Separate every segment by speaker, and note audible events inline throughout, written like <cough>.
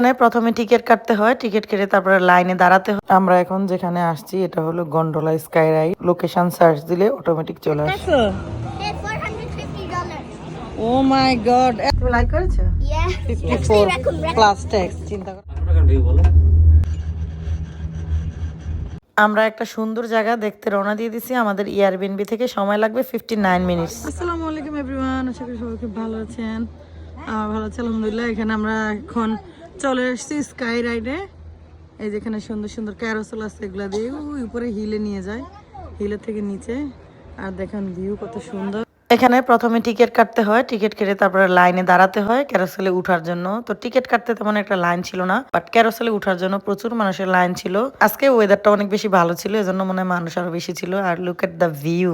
Speaker 1: এখানে প্রথমে টিকিট কাটতে হয় টিকিট কেটে তারপরে লাইনে দাঁড়াতে হয়। আমরা এখন যেখানে আসছি এটা হলো gondola sky ride location search দিলে অটোমেটিক চলে আসে. ও মাই গড তুমি লাইক করেছ? 54 প্লাস ট্যাক্স চিন্তা করো। আমরা একটা সুন্দর জায়গা দেখতে রওনা দিয়ে দিছি আমাদের এয়ারবিএনবি থেকে সময় লাগবে ফিফটি নাইন মিনিটস আসসালামু আলাইকুম এভরিওয়ান আশা করি সবাই খুব ভালো আছেন। আমার ভালো আছে আলহামদুলিল্লাহ। এখানে আমরা এখন চলে এসেছি স্কাই রাইডে এই যেখানে সুন্দর সুন্দর ক্যারোসেল আছে, এগুলা দিয়ে উপরে হিলে নিয়ে যায় হিলের থেকে নিচে। আর দেখেন ভিউ কত সুন্দর। এখানে প্রথমে টিকিট কাটতে হয় টিকিট কেটে তারপরে লাইনে দাঁড়াতে হয় ক্যারোসেলে উঠার জন্য। তো টিকিট কাটতে তেমন একটা লাইন ছিল না বাট ক্যারোসেলে উঠার জন্য প্রচুর মানুষের লাইন ছিল। আজকে ওয়েদারটা অনেক বেশি ভালো ছিল, এজন্য মনে হয় মানুষ আরও বেশি ছিল। আর লুক এট দ্য ভিউ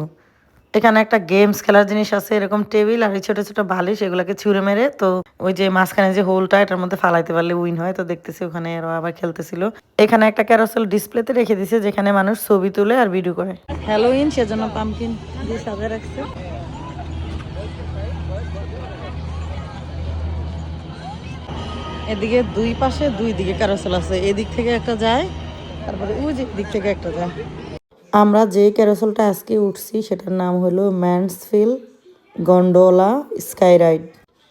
Speaker 1: এখানে একটা গেমস খেলার জিনিস আছে, এরকম টেবিল আর ছোট ছোট বালিশ এগুলাকে ছুঁড়ে মেরে, তো ওই যে মাঝখানে যে হোলটা এটার মধ্যে ফালাইতে পারলে উইন হয়। তো দেখতেছি ওখানে এরা আবার খেলতেছিল। এখানে একটা ক্যারোসেল ডিসপ্লেতে রেখে দিছে, যেখানে মানুষ ছবি তুলে আর ভিডিও করে। হ্যালোইন সেজন্য পামকিন দিয়ে সাজা রাখছে। এদিকে দুই পাশে দুই দিকে ক্যারোসেল আছে। এদিক থেকে একটা যায়, তারপরে ওই দিক থেকে একটা যায়। আমরা যে ক্যারোসেলটা আজকে উঠছি সেটার নাম হলো ম্যান্সফিল গন্ডোলা স্কাই রাইড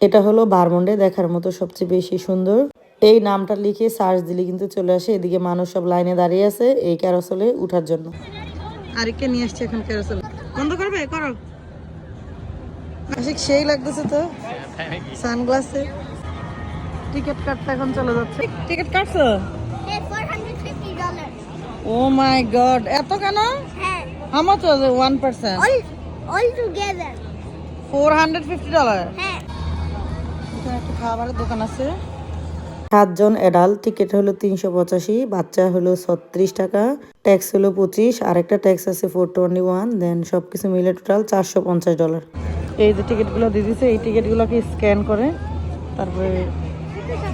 Speaker 1: এটা হলো বারমন্ডে দেখার মতো সবচেয়ে বেশি সুন্দর। এই নামটা লিখে সার্চ দিলে কিন্তু চলে আসে এদিকে মানুষ সব লাইনে দাঁড়িয়ে আছে এই ক্যারোসেলে উঠার জন্য। আরেককে নিয়ে আসছে এখন ক্যারোসেল। বন্ধ করবে? করো। আশিক সেই লাগতেছে তো। সানগ্লাসে। টিকিট কাটতে এখন চলে যাচ্ছে। টিকিট কাটছো
Speaker 2: It's four hundred fifty dollars.
Speaker 1: Oh my god এত কেন? How much was one percent
Speaker 2: all all together.
Speaker 1: Four hundred fifty dollar
Speaker 2: Hey.
Speaker 1: এখানে একটা খাবারের দোকান আছে। সাতজন অ্যাডাল্ট টিকিট হলো তিনশো পঁচাশি বাচ্চা হলো ছত্রিশ টাকা ট্যাক্স হলো পঁচিশ আর একটা ট্যাক্স আছে ফোর টোয়েন্টি ওয়ান দেন সব কিছু মিলে টোটাল চারশো পঞ্চাশ ডলার এই যে টিকিটগুলো দিয়ে দিছে এই টিকিটগুলোকে স্ক্যান করে তারপরে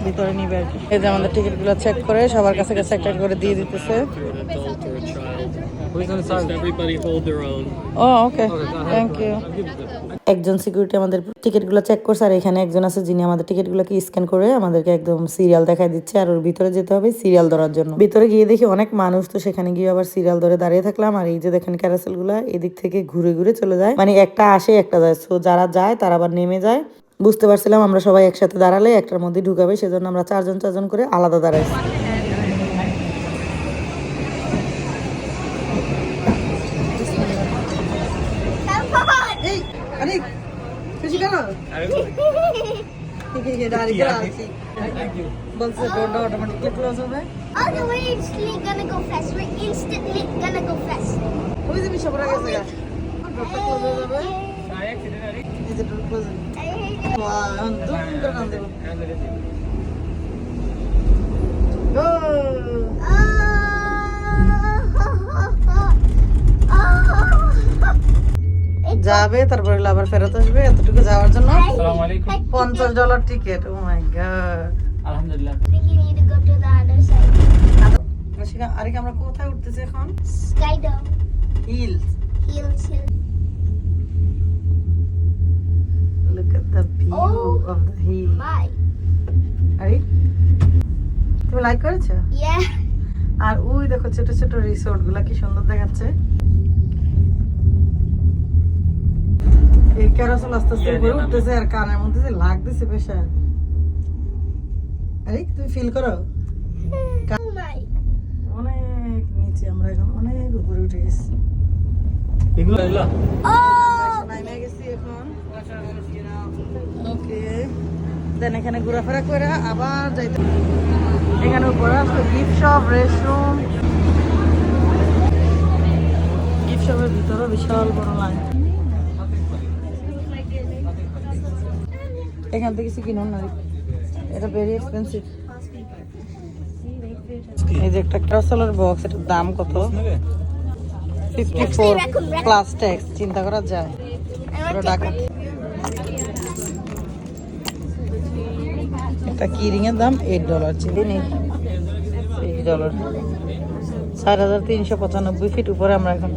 Speaker 1: ভিতরে নিবে আর কি। এই যে আমাদের টিকিটগুলো চেক করে সবার কাছে কাছে একটা করে দিয়ে দিতেছে। একজন সিকিউরিটি আমাদের টিকিটগুলো চেক করছে আর এখানে একজন আছে যিনি আমাদের টিকিটগুলোকে স্ক্যান করে আমাদেরকে একদম সিরিয়াল দেখাই দিচ্ছে আর ওর ভিতরে যেতে হবে সিরিয়াল ধরার জন্য। ভিতরে গিয়ে দেখি অনেক মানুষ তো সেখানে গিয়ে আবার সিরিয়াল ধরে দাঁড়িয়ে থাকলাম আর এই যে দেখেন ক্যারাসেলগুলো এদিক থেকে ঘুরে ঘুরে চলে যায়। মানে একটা আসে একটা যায়। সো যারা যায় তারা আবার নেমে যায়। বুঝতে পারছিলাম আমরা সবাই একসাথে দাঁড়ালে একটার মধ্যে ঢুকাবে সেজন্য আমরা চারজন চারজন করে আলাদা
Speaker 2: Oh, no, we're instantly gonna go fast. We're instantly gonna go fast.
Speaker 1: Close wow যাবে তারপরে আবার ফেরত আসবে এতটুকু যাওয়ার জন্য। পঞ্চাশ
Speaker 2: dollar ticket oh my god side.
Speaker 1: আরে কি আমরা কোথায় উঠতেছি এখন. Hills
Speaker 2: Heels,
Speaker 1: hill. আরে তুমি লাইক করেছ. আর ওই দেখো ছোট ছোট রিসোর্টগুলা কি সুন্দর দেখাচ্ছে। এই ক্যারাসল আস্তে আস্তে উপরে উঠতেছে আর কানের মধ্যে যে লাগতেছে পেশা আরে তুমি ফিল করো? <laughs>
Speaker 2: Oh
Speaker 1: অনেক নিচে আমরা এখন অনেক উপরে উঠে গেছি।
Speaker 2: Oh.
Speaker 1: নাইমে গেছি এখন। ওকে দেন এখানে ঘোরাফেরা করে আবার যাইতে এখানে উপরে আসলে গিফট শপ রেস্টরুম গিফট শপের ভিতরে বিশাল বড় লাইন এখান থেকে কিছু কিনুন না। এটা ভেরি এক্সপেন্সিভ এই যে একটা ক্রসলের বক্স এটার দাম কত? ফিফটি ফোর প্লাস ট্যাক্স চিন্তা করা যায়। পুরো টাকা একটা কিরিং এর দাম এইট ডলার এইট ডলার চার হাজার তিনশো পঁচানব্বই ফিট উপরে আমরা এখন।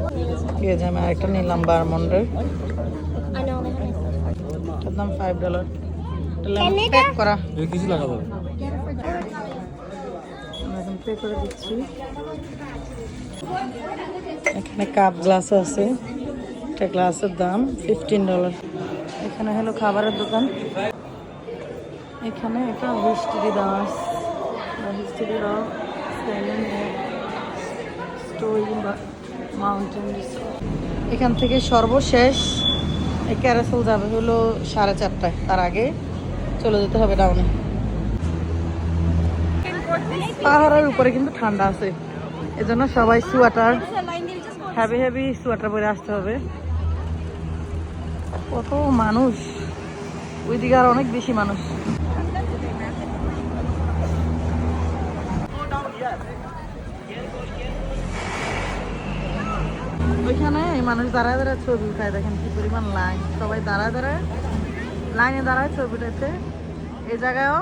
Speaker 1: পেয়ে যাই আমি আরেকটা নিলাম বারমন্ডের। দাম ফাইভ ডলার প্যাক করা।
Speaker 3: কিছু লাগাবো?
Speaker 1: পে করে দিচ্ছি। এখানে কাপ গ্লাস আছে। একটা গ্লাসের দাম ফিফটিন ডলার এখানে হলো খাবারের দোকান। এখানে একটা হিস্ট্রি আছে হিস্ট্রি দেওয়া স্টোরি বা মাউন্টেন এখান থেকে সর্বশেষ ক্যারাসেল যাবে হলো সাড়ে চারটায়, তার আগে চলে যেতে হবে ডাউনে পাহাড়ের উপরে কিন্তু ঠান্ডা আছে, এজন্য সবাই সোয়াটার হ্যাভি হ্যাভি সোয়াটার পরে আসতে হবে। কত মানুষ, ওইদিকে আর অনেক বেশি মানুষ। ওইখানে এই মানুষ দাঁড়ায় দাঁড়ায় ছবি উঠায় দেখেন কি পরিমাণ লাইন সবাই দাঁড়ায় দাঁড়ায় লাইনে দাঁড়ায় ছবি উঠাইছে। এই জায়গায়ও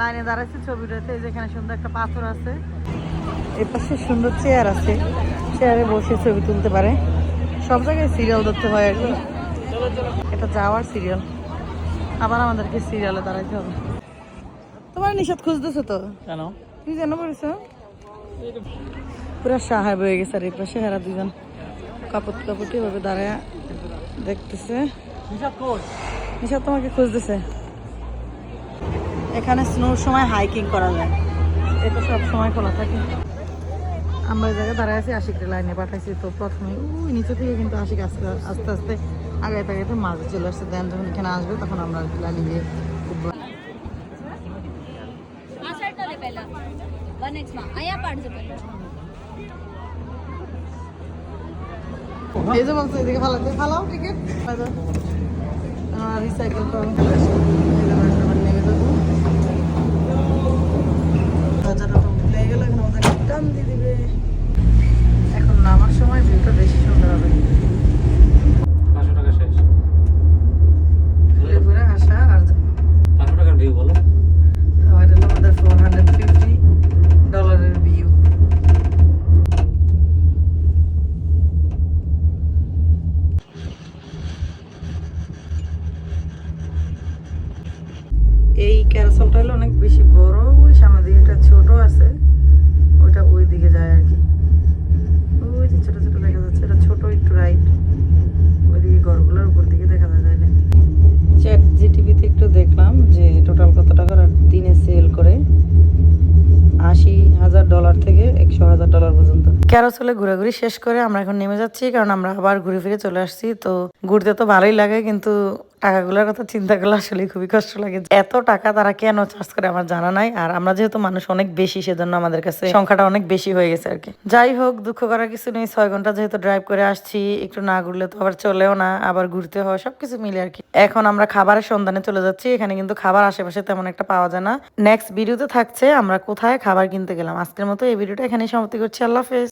Speaker 1: লাইনে দাঁড়াইছে ছবি উঠাইছে। এই যেখানে সুন্দর একটা পাথর আছে। এর পাশে সুন্দর চেয়ার আছে। চেয়ারে বসে ছবি তুলতে পারে। সব জায়গায় সিরিয়াল ধরতে হয় আর কি। এটা যাওয়ার সিরিয়াল আবার আমাদেরকে সিরিয়ালে দাঁড়াইতে হবে। তোমার নিষেধ খুঁজতেছো তো?
Speaker 3: কেন?
Speaker 1: তুমি জানো বলেছ? পুরো সাহেব হয়ে গেছে আর এই পাশে হেরা দুজন। কাপড় কাপড়টি ভাবে দাঁড়ায় দেখতেছে নিশা তোমাকে খুঁজতেছে এখানে স্নোর সময় হাইকিং করা যায় এটা সব সময় খোলা থাকে আমরা এই জায়গায় দাঁড়ায় আছি আশিকটা লাইনে পাঠাইছি তো প্রথমে ওই নিচে থেকে কিন্তু আশিক আস্তে আস্তে আস্তে আগাইতে আগাইতে মাঝে চলে আসছে দেন যখন এখানে আসবে তখন আমরা আর কি লাইনে গিয়ে উঠবো
Speaker 4: આ સાઈડ તો લે પહેલા વન એક્સમાં અહીંયા પાડજો પહેલા
Speaker 1: এই যে বলছে, এদিকে ফালাতে ফালাও টিকিট রিসাইকেল করো নেমে যাব দরজাটা তো ভুলে গেল, এখন আমাদের টান দিয়ে দিবে। এখন নামার সময় ভিউটা বেশি। থেকে হাজার ডলার পর্যন্ত। ক্যারোসলে ঘোরাঘুরি শেষ করে আমরা এখন নেমে যাচ্ছি, কারণ আমরা আবার ঘুরে ফিরে চলে আসছি। তো ঘুরতে তো ভালোই লাগে, কিন্তু টাকাগুলোর কথা চিন্তা করলে আসলে খুবই কষ্ট লাগে। এত টাকা তারা কেন চার্জ করে আমার জানা নাই। আর আমরা যেহেতু মানুষ অনেক বেশি, সেজন্য আমাদের কাছে সংখ্যাটা অনেক বেশি হয়ে গেছে আর কি যাই হোক, দুঃখ করার কিছু নেই। ছয় ঘণ্টা যেহেতু ড্রাইভ করে আসছি, একটু না ঘুরলে তো আবার চলেও না, আবার ঘুরতে হয়, সবকিছু মিলে আর কি এখন আমরা খাবারের সন্ধানে চলে যাচ্ছি। এখানে কিন্তু খাবার আশেপাশে তেমন একটা পাওয়া যায় না। নেক্সট ভিডিওতে থাকছে, আমরা কোথায় খাবার কিনতে গেলাম। আজকের মতো এই ভিডিওটা এখানেই সমাপ্তি করছি। আল্লাহ হাফেজ।